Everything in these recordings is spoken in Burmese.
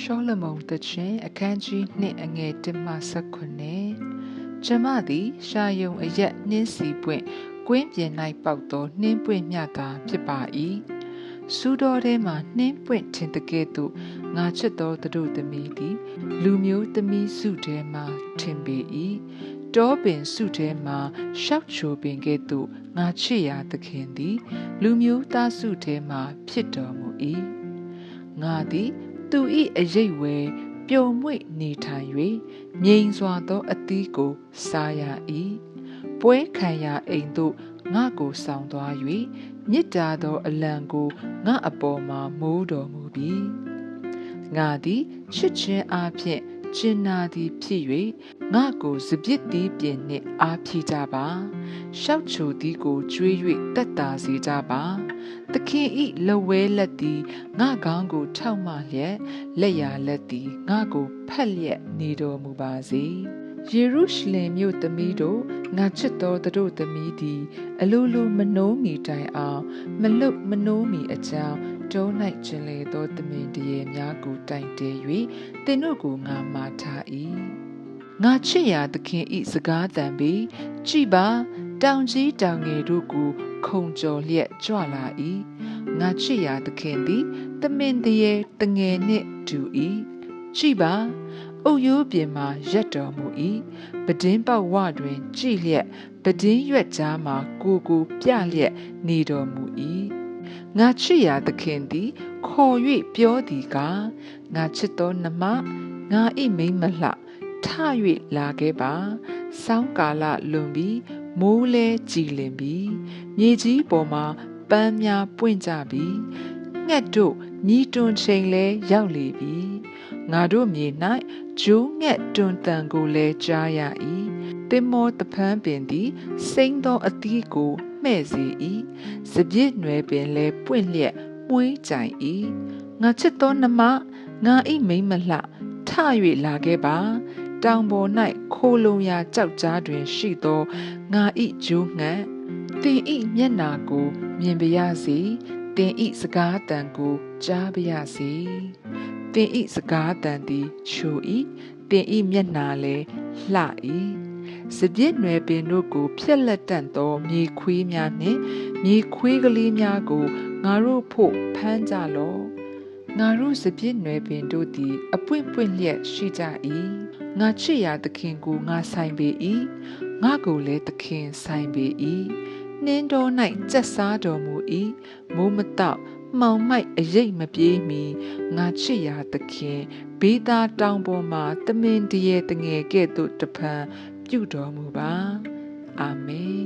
ရှောလမုန်တခြင်းအခန်းကြီး2အငယ်1မှ19ကျမသည်ရှာယုံအရက်နှင်းစီပွင့်ကွင်းပြင်၌ပေါက်သောနှင်းပွင့်မြတာဖြစ်ပါ၏စူတော်ထဲမှနှင်းပွင့်ထင်တကဲ့သို့ငါချစ်သောသူတို့သမီးသည် လူမျိုးသမီးစုထဲမှထင်ပေ၏တောပင်စုထဲမှရှောက်ချိုပင်ကဲ့သို့ငါချစ်ရာသခင်သည် လူမျိုးသားစုထဲမှဖြစ်တော်မူ၏ငါသည် သူ၏အရေးဝဲပျော်မွေ့နေထိုင်၍ငြိမ်စွာသောအသီးကိုစားရ၏ပွဲခံရာအိမ်သို့ငါကိုဆောင်သွား၍မြစ်တာသောအလံကိုငါအပေါ်မှာမိုးတော်မူပြီငါသည်ချစ်ခြင်းအပြင် ကျင်နာသည်ဖြစ်၍ငါကိုစပြစ်သည်ပြင်နှင့်အားဖြည့်ကြပါရှောက်ချိုသည်ကိုကျွေး၍တက်တာစေကြပါသခင်ဤလဝဲလက်သည်ငါကောင်းကိုထောက်မှလျက်လက်ရလက်သည်ငါကိုဖက်လျက်နေတော်မူပါစေယေရုရှလင်မြို့သမီးတို့ငါချစ်တော်တို့သမီးသည် အလိုလိုမနှိုးမီတိုင်အောင်မလွတ်မနှိုးမီအကြောင်း တုံး၌ကျင်လေသောတမင်တရေများကိုတိုင်တဲ၍သင်တို့ကိုငါမာထား၏ငါချစ်ရာသခင်ဤစကားတန်ပြီးကြည်ပါတောင်ကြီးတောင်ငယ်တို့ကိုခုံကျော်လျက်ကြွလာ၏ငါချစ်ရာသခင်သည်တမင်တရေတငယ်နှင့်တူ၏ကြည်ပါအုတ်ရိုးပြင်မှာရက်တော်မူ၏ပဒင်းပေါဝတွင်ကြည်လျက်ပဒင်းရွက်ကြားမှာကိုကိုပြလျက်နေတော်မူ၏ ငါချစ်ရာသခင်သည်ခေါ်၍ပြောသည်ကားငါချစ်သောနှမငါဤမိမ့်မလှထ၍လာခဲ့ပါစောင်းကာလလွန်ပြီးမိုးလဲကြည်လင်ပြီးမြေကြီးပေါ်မှာပန်းများပွင့်ကြပြီးငှက်တို့မြည်တွန်ချိန်လဲရောက်လေပြီငါတို့မြေ၌ဂျိုးငှက်တွန်တန်ကိုလဲကြားရ၏တင်မောတဖန်းပင်သည်စိမ့်သောအသီးကို မှဲ့စေ၏စပြည့်နွယ်ပင်လဲပွင့်လျက်မှုေးကြိုင်၏ငါချစ်သောနှမငါဤမိမ့်မလှထ၍လာခဲ့ပါတောင်ပေါ်၌ခိုလုံရာကြောက်ကြားတွင်ရှိသောငါဤဂျိုးငှက်တင်ဤမျက်နာကိုမြင်ပါရစေတင်ဤစကားတန်ကိုကြားပါရစေတင်ဤစကားတန်သည်ချိုဤတင်ဤမျက်နာလည်းလှ၏စ ပြည့်နွယ်ပင်တို့ကိုဖြက်လက်တန့်သောမြေခွေးများနှင့်မြေခွေးကလေးများကိုငါတို့ဖို့ဖမ်းကြလော့ငါတို့စပြည့်နွယ်ပင်တို့သည် အပွင့်ပွင့်လျက်ရှိကြ၏ငါချစ်ရာသခင်ကိုငါဆိုင်ပေ၏ငါကိုလည်းသခင်ဆိုင်ပေ၏နှင်းတော်၌ကြက်စားတော်မူ၏မိုးမတော့မှောင်မိုက်အရိပ်မပြေးမီငါချစ်ရာသခင်ဘေးသားတောင်ပေါ်မှာတမင်တရေတငယ်ကဲ့သို့တဖန် ပြုတော်မူပါအာမင်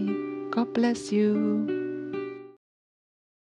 God bless you